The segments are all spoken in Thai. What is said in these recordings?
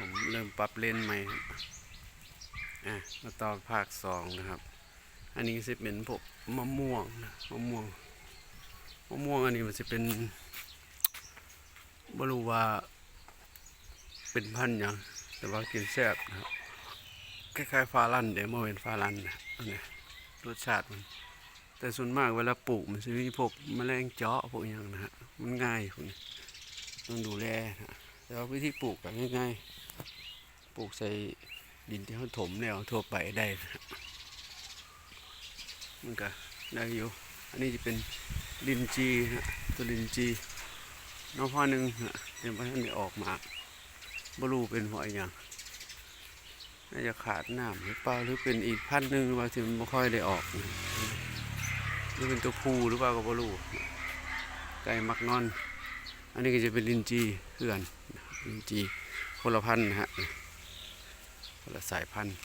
ผมเริ่มปรับเลนใหม่อะมาต่อภาคสองนะครับ อันนี้จะเป็นพวกมะม่วงนะมะม่วงมะม่วงอันนี้มันจะเป็นบรู้ว่าเป็นพันธุ์ยังแต่ว่ากินแซ่บนะครับคล้ายๆฟ้าลั่นเดี๋ยวมาเป็นฟ้าลั่นนะนนี้รสชาติมันแต่ส่วนมากเวลาปลูกมันจะมีพวกแมลงเจาะพวกอย่างนะฮะมันง่ายพวกนี้ต้องดูแลนะแต่ว่าวิธีปลูกก็ง่ายๆ ปลูกใส่ดินที่เขาถมแนวทั่วไปได้นะมันก็ได้อยู่อันนี้จะเป็นลินจีนะตัวลินจีน้องพ่อหนึ่งนะเดี๋ยวพ่อท่านได้ออกมาบรูเป็นหัวอย่างน่าจะขาดน้ำหรือเปล่าหรือเป็นอีกพันหนึ่งบางทีมันไม่ค่อยได้ออกนะนี่เป็นตัวผู้หรือเปล่าก็บ่รู้ไก่มักนอน อันนี้ก็จะเป็นลินจีเพื่อนลินจีคนละพันนะฮะ คนละสายพันธุ์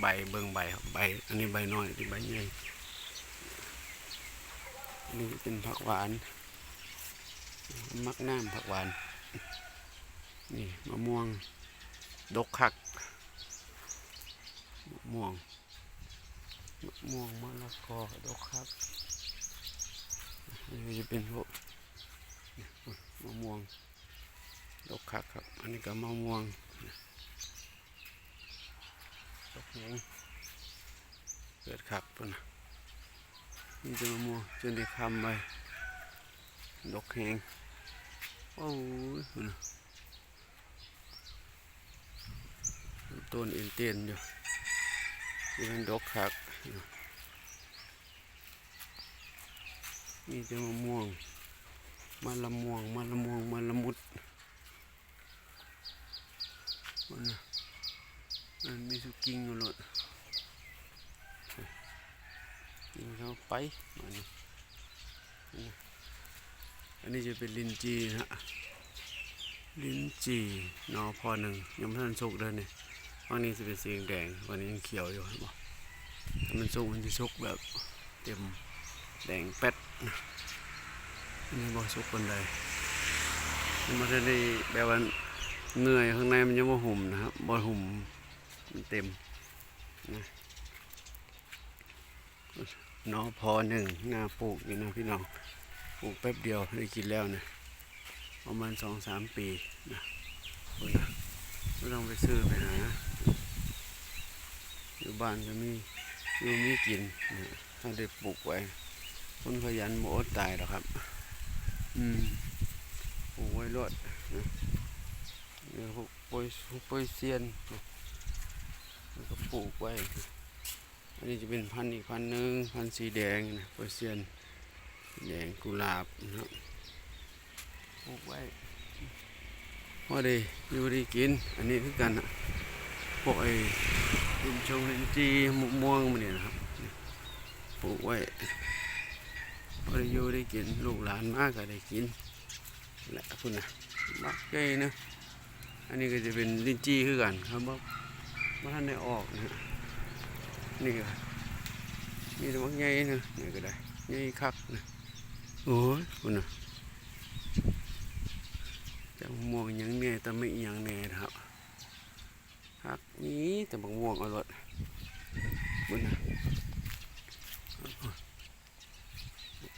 ใบเบิ่งใบครับใบ อันนี้ใบน้อยอันนี้ใบใหญ่นนี้เป็นผักหวาน มักน้ำผักหวาน นี่มะม่วง ดกคักมะม่วงมะม่วงมะละกอดอกครับอันนี้ก็จะเป็นพวกมะม่วงดอกคักครับ อันนี้ก็มะม่วง กแหงเกิดขักปุ่นนี่จะมะม่วจนได้คำไปดกแหงโอ้ยพุ่นต้นเอ็นเตียนอยู่นี่เป็นดกคักมีแต่มะม่วงมันละม่วงมันละม่วงมันละมุดมันนะ มันมีสุกิ่งอยู่เลยกินเข้าไปมันนี่นี่อันนี้จะเป็นลินจีนะฮะลินจีนอพอหนึ่งยังไม่ทันสุกเลยเนี่ยวันนี้จะเป็นสีแดงวันนี้ยังเขียวอยู่เห็นบ่ถ้ามันสุกมันจะสุกแบบเต็มแดงเป็ดนะอันนี่บ่สุกคนใดมันบ่ได้แบบว่าเหนื่อยข้างในมันยังบ่หุ่มนะครับบ่หุ่ม เต็มนะนอพอหนึ่งนาปลูกนี่นะพี่น้องปลูกแป๊บเดียวได้กินแล้วนะประมาณสองสามปีนะนะไม่ต้องไปซื้อไปหาอยู่บ้านก็มีอยู่มีกินนะถ้าได้ปลูกไว้คนขยันโมดตายหรอกครับ อืมปลูกไว้รอดนะเนี่ยพวกปยโปยเซียนนะแล้วก็ ปลูกไว้ อันนี้จะเป็นพันธุ์อีกพันธุ์หนึ่งพันธุ์สีแดงนะโปยเซียนแดงกุหลาบนะครับปลูกไว้พอดีอยู่ดีกิน อันนี้คือกันนะพวกไอ้ลินชงลินจีมะม่วงมันเนี่ยนะครับปลูกไว้พอได้อยู่ได้กินลูกหลานมากก็ได้กินแหละคุณนะมักใหญ่นะอันนี้ก็จะเป็นลิ้นจีคือกันครับ ว่าบ้านได้ออกนะนี่ก็มีแต่มักใหญ่นะนี่ก็ได้ใหญ่คักนะโอ้ยคุณนะจะม่วงยังแน่แต่ไม่ยังแน่นะครับคักนี้แต่บักม่วงเอารถคุณนะ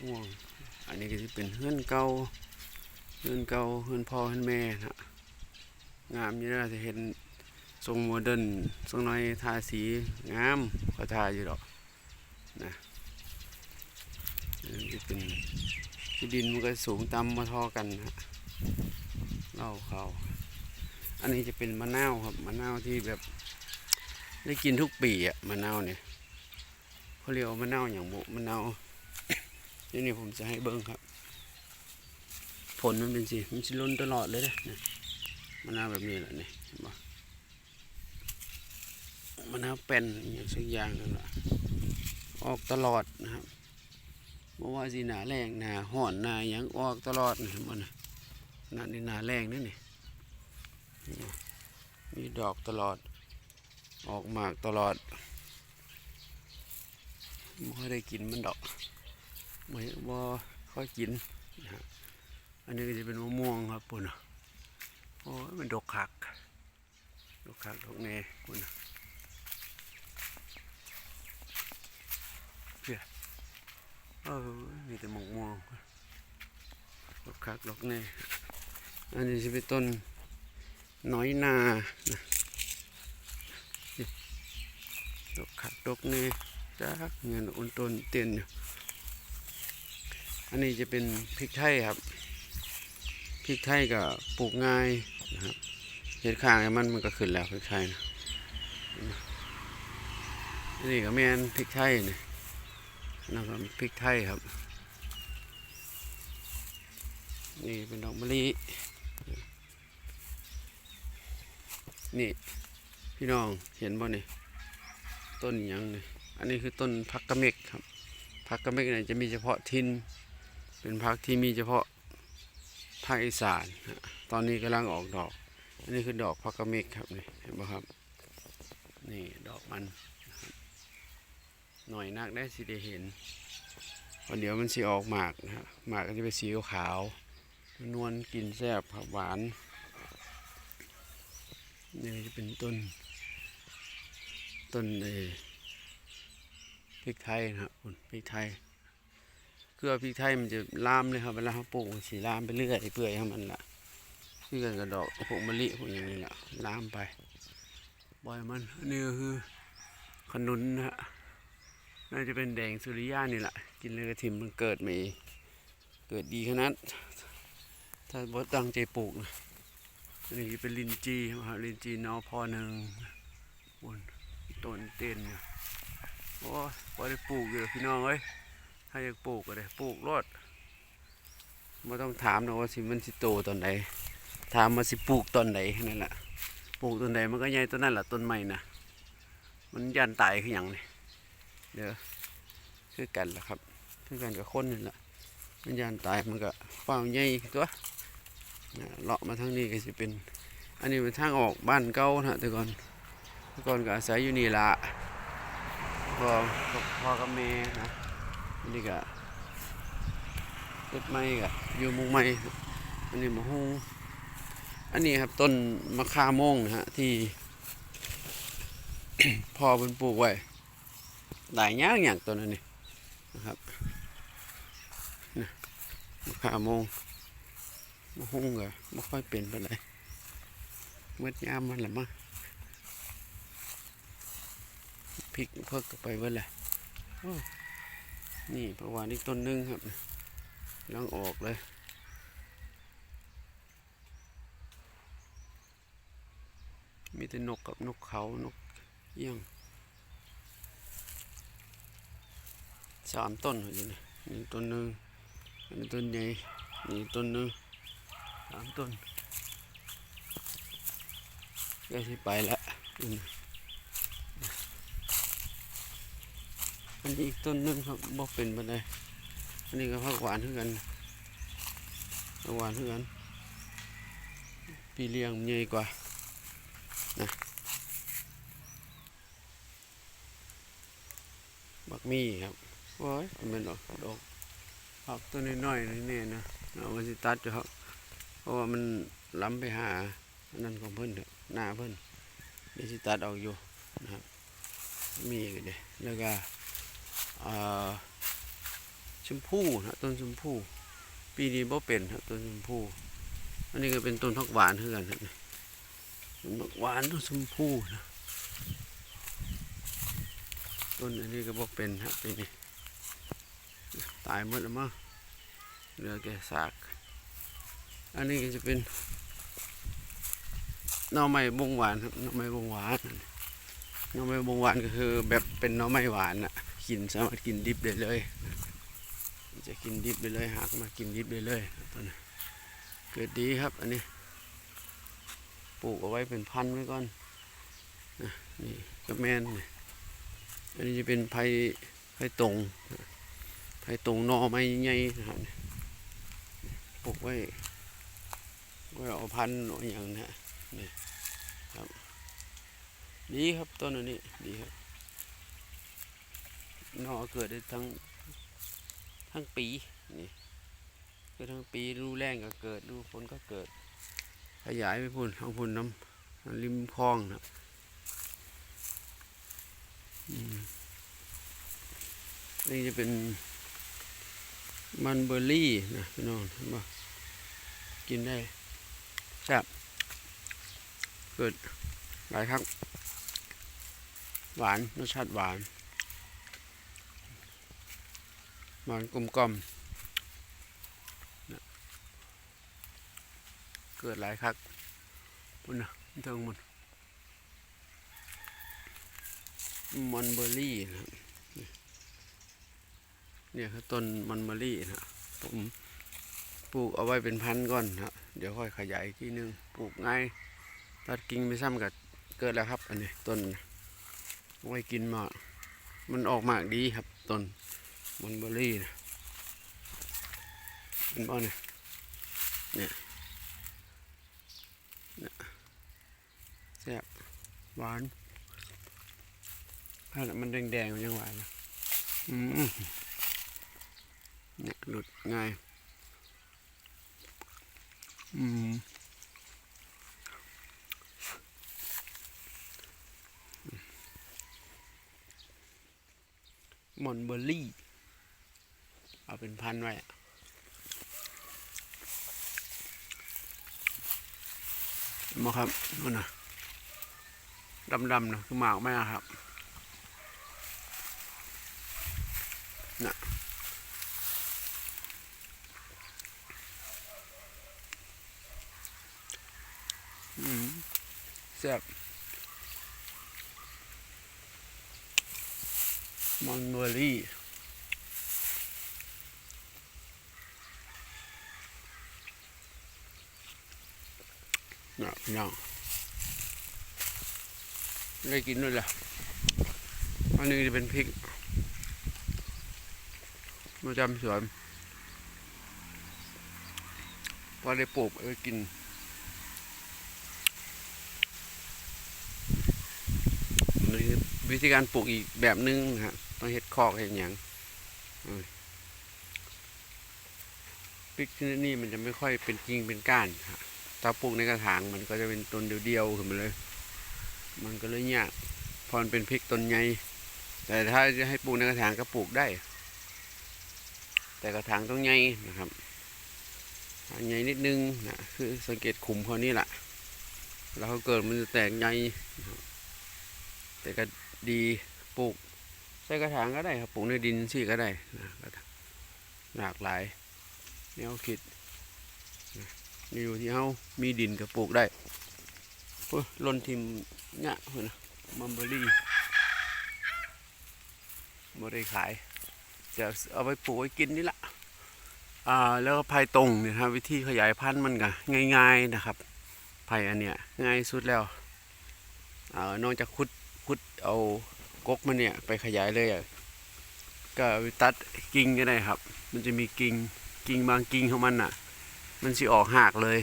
ม่วงอันนี้ก็จะเป็นเฮือนเก่าเฮือนเก่าเฮือนพ่อเฮือนแม่นะงามอยู่นะจะเห็น ทรงโมเดิร์นทรงน้อยทาสีงามก็ทาอยู่ดอกนะนนี้จะเป็นที่ดินมันก็สูงต่ำมาทอกันนะเล่าเขาอันนี้จะเป็นมะนาวครับมะนาวที่แบบได้กินทุกปีอะมะนาวเนี่ยเขาเรียกว่ามะนาวอย่างบุมะนาวนี่นี่ผมจะให้เบิ้งครับ ผลมันเป็นสิมันสิล้นตลอดเลยนะมะนาวแบบนี้แหละเนี่เห็นปะ มะนาวเป็นอย่างสักอย่างนั่นแหละออกตลอดนะครับเพราะว่าสิหนาแรงหนาห่อนหนาหยังออกตลอดนะมันนะนั่นนี่หนาแรงนี่นี่เห็นบ่มีดอกตลอด ออกหมากตลอดไม่ค่อยได้กินมันดอกไม่บ่ค่อยกินนะอันนี้ก็จะเป็นมะม่วงครับปุ่นะโอ้ยมันดอกคักดอกคักดอกแน่คุณน่ะเพีย เออมีแต่หมอกม่วงดอกคักดอกแน่อันนี้จะเป็นต้นน้อยนานะนี่ดกคักดกแน่จ้าเงินอุ่นต้นเตียนอยู่อันนี้จะเป็นพริกไทยครับพริกไทยก็ปลูกง่ายนะครับเห็ดข้างให้มันมันก็ขึ้นแล้วพริกไทยนะอันนี้ก็แมนพริกไทยนี่นะครับพริกไทยครับ นี่เป็นดอกมะลินี่ พี่น้องเห็นบ่นี่ต้นยังนี่อันนี้คือต้นพักกะเมกครับพักกะเมกเนี่ยจะมีเฉพาะทินเป็นพักที่มีเฉพาะภาคอีสานตอนนี้กำลังออกดอก อันนี้คือดอกพักกะเมกครับนี่เห็นไหมครับ นี่ดอกมัน หน่อยนักได้สิได้เห็นวันเดี๋ยวมันสิออกหมากนะฮะหมากก็จะเป็นสีขาว นวลกินแซ่บหวานนี่จะเป็นต้น ต้นเอพริกไทยนะครับคุณพริกไทยเครือพริกไทยมันจะลามเลยครับเวลาเขาปลูกมันสีลามไปเรื่อยเปื่อยของมันละคือกันกับดอกพวกมะลิพวกอย่างนี้ละลามไปปล่อยมันอันนี้ก็คือขนุนนะฮะ น่าจะเป็นแดงสุริยานี่แหละ กินเลยกระถิ่มมันเกิดมาเกิดดีขนาดถ้าบ่ตั้งใจปลูกนะอันนี้เป็นลินจีครับลินจีนอพอหนึ่งบนต้นเต้นอยู่โอ้พอได้ปลูกอยู่พี่น้องเอ้ยถ้าอยากปลูกก็ได้ปลูกรดไม่ต้องถามนะว่าสิมันสิโตตอนไหนถามมาสิปลูกตอนไหนนั่นแหละปลูกต้นไหนมันก็ใหญ่ต้นนั้นแหละต้นใหม่นะมันยันตายคืออย่างนี้ เดี๋ยวคือกันแหละครับ คือกันกับคนนี่แหละมันยันตายมันก็เฝ้าใหญ่ตัวเลาะมาทางนี้ก็จะเป็น อันนี้เป็นทางออกบ้านเก่านะแต่ก่อนแต่ก่อนก็อาศัยอยู่นี่ละพอพ่อกับแม่นะอันนี้ก็เล็ดไม้ก็อยู่มุงไม้อันนี้มะฮุงอันนี้ครับต้นมะข่าโมงนะฮะที่พ่อเพิ่นปลูกไว้ หลายย่างอย่างต้นอันนี้นะครับนะมะข่าโมงมะฮุงก็ไม่ค่อยเป็นไปเลยเมื่อยามมันแหละมั้งพริกเพิกก็ไปเบิดแหละนี่ประวานอีกต้นหนึงครับลังออกเลยมีแต่นกกับนกเขา นกเอี้ยง สามต้นอยู่นี่นี่ต้นหนึ่งอันนี้ต้นใหญ่นี่ต้นหนึ่งสามต้นก็ที่ไปแล้วอืมอันนี้อีกต้นหนึงครับบ่เป็นไปเลยอันนี้ก็ผักหวานเท่ากันผักหวานเท่ากันปีเลี้ยงใหญ่กว่านะบักมี่ครับ โอ้ยมันดอกดอกผักตัวน้อยๆนี่นะเอามาสิตัดอยู่ครับเพราะว่ามันล้ำไปหาอันนั้นของเพิ่นเหน้าเพิ่นเดี๋ยวสิตัดออกอยู่นะครับมีก็เด้แล้วก็อ่าชมพู่นะต้นชมพู่ปีนี้บ่เป็นครับต้นชมพู่อันนี้ก็เป็นต้นผักหวานเท่ากันครับนี่ต้นผักหวานต้นชมพู่นะต้นอันนี้ก็บ่เป็นครับปีนี้ ตายหมดแล้วมั้งเหลือแค่ซาก อันนี้ก็จะเป็นหน่อไม้บงหวานครับหน่อไม้บงหวานหน่อไม้บงหวานก็คือแบบเป็นหน่อไม้หวานอะกินสามารถกินดิบได้เลย จะกินดิบได้เลยหักมากินดิบได้เลยต้นนี้เกิดดีครับ อันนี้ปลูกเอาไว้เป็นพันไว้ก่อนนี่ก็แมนอันนี้จะเป็นไผ่ไผ่ตรง ไผ่ตรงนอไม้ใหญ่นะครับปลูกไว้ไว้เอาพันธุ์อาอย่างนี้นี่ครับ ดีครับต้นอันนี้ดีครับนอเกิดได้ทั้งทั้งปีนี่คือทั้งปีรูแรงก็เกิดรูฝนก็เกิด ขยายไปพุ่นเอาพุ่นน้ำริมคลองนะอืมนี่จะเป็น มันเบอร์รี่นะพี่น้องเห็นปะกินได้แซ่บเกิดหลายครั้งหวานรสชาติหวานหวานกลมกล่อมนะเกิดหลายครั้งมันนะเทิงมันมันเบอร์รี่นะครับ เนี่ยคือต้นมันเบอร์รี่นะผมปลูกเอาไว้เป็นพันธุ์ก่อนนะเดี๋ยวค่อยขยายอีกทีนึงปลูกง่ายตัดกิ่งไปซ้ำกับเกิดแล้วครับ อันนี้ต้นไว้กินหมากมันออกมากดีครับต้นมันเบอรี่นะเป็นบ่เนี่ยเนี่ยเนี่ยแซ่บหวานถ้ามันแดงๆมันยังหวานนะอืม เนี่ยหลุดง่าย อืมมอนเบอร์รี่ เอาเป็นพันไว้อะเห็นไหมาครับนู่นนะดำๆนะคือหมากไหมอะครับน่ะอืม แซ่บมอนเบอร์รี่นะพี่น้องได้กินด้วยล่ะอันนี้จะเป็นพริกมาจำสวนพอได้ปลูกไปกินือวิธีการปลูกอีกแบบนึงนะฮะต้องเฮ็ดคอกเฮ็ดหยังพริกชนิดนี้มันจะไม่ค่อยเป็นกิ่งเป็นก้านฮะถ้าปลูกในกระถางมันก็จะเป็นต้นเดียวๆขึ้นมาเลย มันก็เลยยากพอนเป็นพริกต้นใหญ่แต่ถ้าจะให้ปลูกในกระถางก็ปลูกได้ แต่กระถางต้องใหญ่นะครับใหญ่นิดนึงนะคือสังเกตขุมเขานี่แหละแล้วเขาเกิดมันจะแตกใหญ่นะครับ แต่ก็ดีปลูกใส่กระถางก็ได้ครับปลูกในดินสิก็ได้นะกระถางหลากหลายแนวคิดนี่อยู่ที่เฮามีดินกับปลูกได้โอ้ยลนทิมเนี่ยเพื่อนะมัมเบอรี่บ่ได้ขายจะเอาไปปลูกไว้กินนี่ละอ่าแล้วก็ไผ่ตรงเนี่ยครับวิธีขยายพันธุ์มันก็ง่าย ๆนะครับไผ่อันเนี้ยง่ายสุดแล้วอ่านอกจากขุด ขุดเอากกมันเนี่ยไปขยายเลยก็ตัดกิ่งก็ได้ครับ มันจะมีกิ่งกิ่งบางกิ่งของมันอะ มันสิออกหากเลย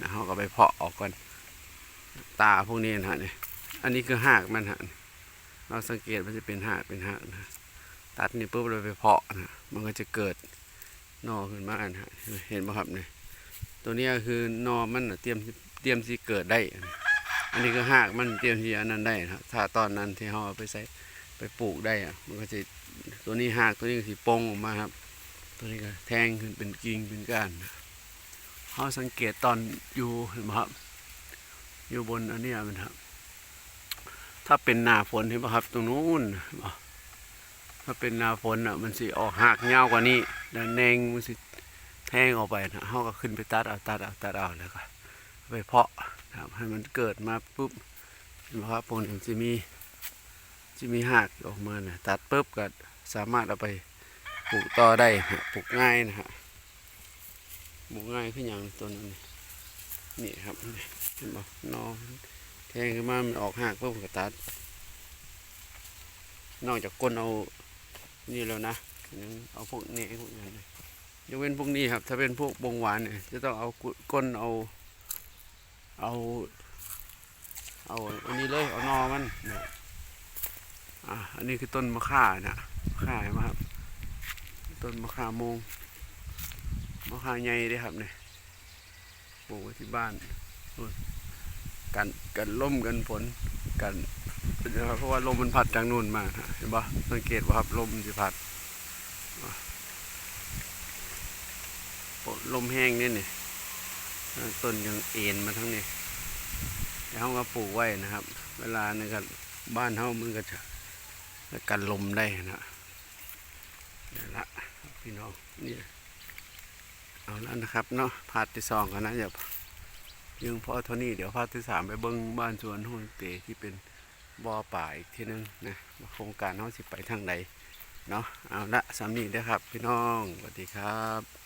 นะเขาก็ไปเพาะออกก่อนตาพวกนี้นะฮะเนี่ยอันนี้คือหากมันฮะเราสังเกตมันจะเป็นหากเป็นหากนะตัดนี่ปุ๊บเราไปเพาะนะมันก็จะเกิดนอขึ้นมาอันฮะเห็นไหมครับเนี่ยตัวนี้คือ นอมันเตรียมเตรียมที่เกิดได้ อันนี้ก็หากมันเตรียมที่อันนั้นได้นะถ้าตอนนั้นที่เขาไปใส่ไปปลูกได้อะมันก็จะตัวนี้หากตัวนี้ก็สีปงออกมาครับ ตัวนี้ก็แทงขึ้นเป็นกิ่งเป็นก้านเขาสังเกตตอนอยู่เห็นไหมครับ อยู่บนอันนี้มันครับ ถ้าเป็นหน้าฝนเห็นไหมครับ ตรงนู้นถ้าเป็นหน้าฝนอะ มันสิออกหักเงาวกว่านี้แล้วแนงมันสิแทงออกไปนะเขาก็ขึ้นไปตัดเอาตัดเอาตัดเอาแล้วก็ ไปเพาะครับให้มันเกิดมาปุ๊บเห็นไหมครับพวกนี้จะมีจะมีหักออกมานะตัดปุ๊บก็สามารถเอาไปปลูกต่อได้ปลูกง่ายนะฮะปลูกง่ายขึ้นอย่างตัวนั้นนี่ครับนี่เห็นบ่นอแทงขึ้นมามันออกหักเพิ่มกระตัด นอกจากก้นเอานี่แล้วนะยังเอาพวกนี้พวกนั้นยยกเว้นพวกนี้ครับ ถ้าเป็นพวกบงหวานเนี่ยจะต้องเอาก้นเอา เอา เอาอันนี้เลยเอานอมันอะอันนี้คือต้นมะข่านะมะข่าเห็นไหมครับ ต้นมะข่ามงมะข่าใหญ่เด้ครับเนี่ยปลูกไว้ที่บ้านกันกันลมกันฝนกันนะครับเพราะว่าลมมันพัดจากนู่นมาเห็นปะสังเกตว่าครับลมจะพัดลมแห้งนี่นี่อ่า ต้นยังเอ็นมาทั้งนี้แล้วเขาก็ปลูกไว้นะครับ เวลานี่ก็บ้านเขามันก็จะกันลมได้นะนี่ละพี่น้องนี่เอาแล้วนะครับเนาะพาร์ทที่สองกันนะอย่ายังพอเท่านี้เดี๋ยวพาร์ทที่สามไปเบิ้งบ้านสวนโฮมสเตที่เป็นบ่อป่าอีกทีนึงนะโครงการเขาสิไปทางใดเนาะเอาละสามนี้เด้อครับ พี่น้องสวัสดีครับ